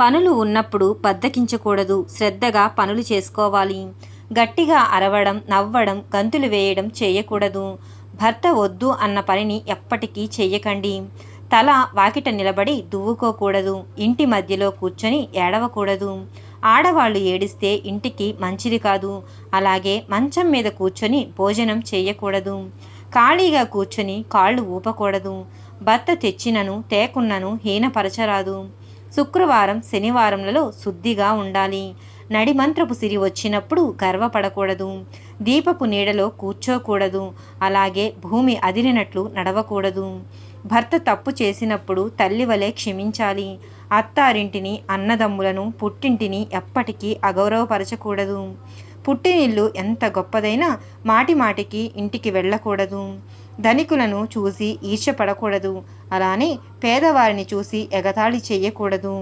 పనులు ఉన్నప్పుడు బద్దకించకూడదు. శ్రద్ధగా పనులు చేసుకోవాలి. గట్టిగా అరవడం నవ్వడం గంతులు వేయడం చేయకూడదు. భర్త వద్దు అన్న పనిని ఎప్పటికీ చెయ్యకండి. తల వాకిట నిలబడి దువ్వుకోకూడదు. ఇంటి మధ్యలో కూర్చొని ఏడవకూడదు. ఆడవాళ్ళు ఏడిస్తే ఇంటికి మంచిది కాదు. అలాగే మంచం మీద కూర్చొని భోజనం చేయకూడదు. ఖాళీగా కూర్చొని కాళ్ళు ఊపకూడదు. భర్త తెచ్చినను తేకున్నను హీనపరచరాదు. శుక్రవారం శనివారంలలో శుద్ధిగా ఉండాలి. నడిమంత్రపు సిరి వచ్చినప్పుడు గర్వపడకూడదు. దీపపు నీడలో కూర్చోకూడదు. అలాగే భూమి అదిరినట్లు నడవకూడదు. భర్త తప్పు చేసినప్పుడు తల్లి వలె క్షమించాలి. అత్తారింటిని అన్నదమ్ములను పుట్టింటిని ఎప్పటికీ అగౌరవపరచకూడదు. పుట్టినిల్లు ఎంత గొప్పదైనా మాటి మాటికి ఇంటికి వెళ్ళకూడదు. ధనికులను చూసి ఈర్ష్యపడకూడదు. అలానే పేదవారిని చూసి ఎగతాళి చేయకూడదు.